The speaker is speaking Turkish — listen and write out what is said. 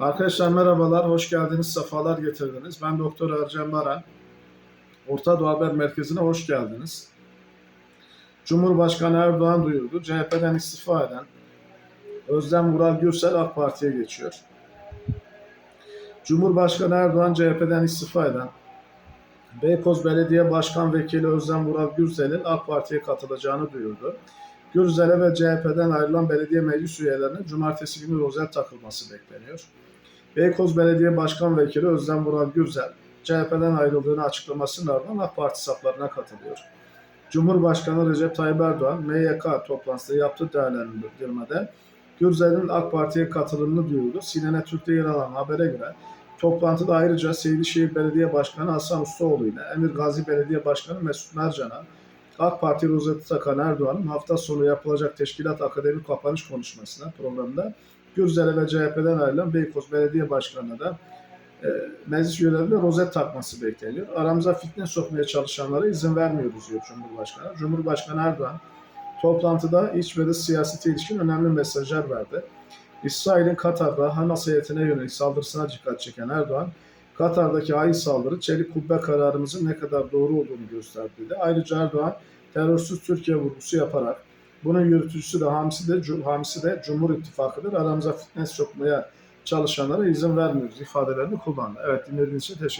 Arkadaşlar merhabalar, hoş geldiniz, sefalar getirdiniz. Ben Doktor Ercan Baran. Orta Doğu Haber Merkezi'ne hoş geldiniz. Cumhurbaşkanı Erdoğan duyurdu. CHP'den istifa eden Özlem Vural Gürsel AK Parti'ye geçiyor. Cumhurbaşkanı Erdoğan CHP'den istifa eden Beykoz Belediye Başkan Vekili Özlem Vural Gürsel'in AK Parti'ye katılacağını duyurdu. Gürzel'e ve CHP'den ayrılan belediye meclis üyelerine cumartesi günü rozet takılması bekleniyor. Beykoz Belediye Başkan Vekili Özlem Vural Gürzel, CHP'den ayrıldığını açıklamasının ardından AK Parti saflarına katılıyor. Cumhurbaşkanı Recep Tayyip Erdoğan, MYK toplantısında yaptığı değerlendirmede Gürzel'in AK Parti'ye katılımını duyurdu. CNN Türk'te yer alan habere göre toplantıda ayrıca Seydişehir Belediye Başkanı Hasan Ustaoğlu ile Emir Gazi Belediye Başkanı Mesut Mercan'a AK Parti rozeti takan Erdoğan'ın hafta sonu yapılacak Teşkilat Akademi kapanış konuşmasına programda Gürzel'e ve CHP'den ayrılan Beykoz Belediye Başkanı'na da e, meclis üyelerine rozet takması bekleniyor. Aramıza fitne sokmaya çalışanlara izin vermiyoruz diyor Cumhurbaşkanı. Cumhurbaşkanı Erdoğan toplantıda iç ve dış siyasete ilişkin önemli mesajlar verdi. İsrail'in Katar'da Hamas heyetine yönelik saldırısına dikkat çeken Erdoğan, Katar'daki hain saldırı çelik kubbe kararımızın ne kadar doğru olduğunu gösterdi. Ayrıca Erdoğan terörsüz Türkiye vurgusu yaparak bunun yürütücüsü de hamisi de, hamisi de Cumhur İttifakı'dır. Aramıza fitne sokmaya çalışanlara izin vermiyoruz ifadelerini kullandı. Evet dinlediğiniz için teşekkür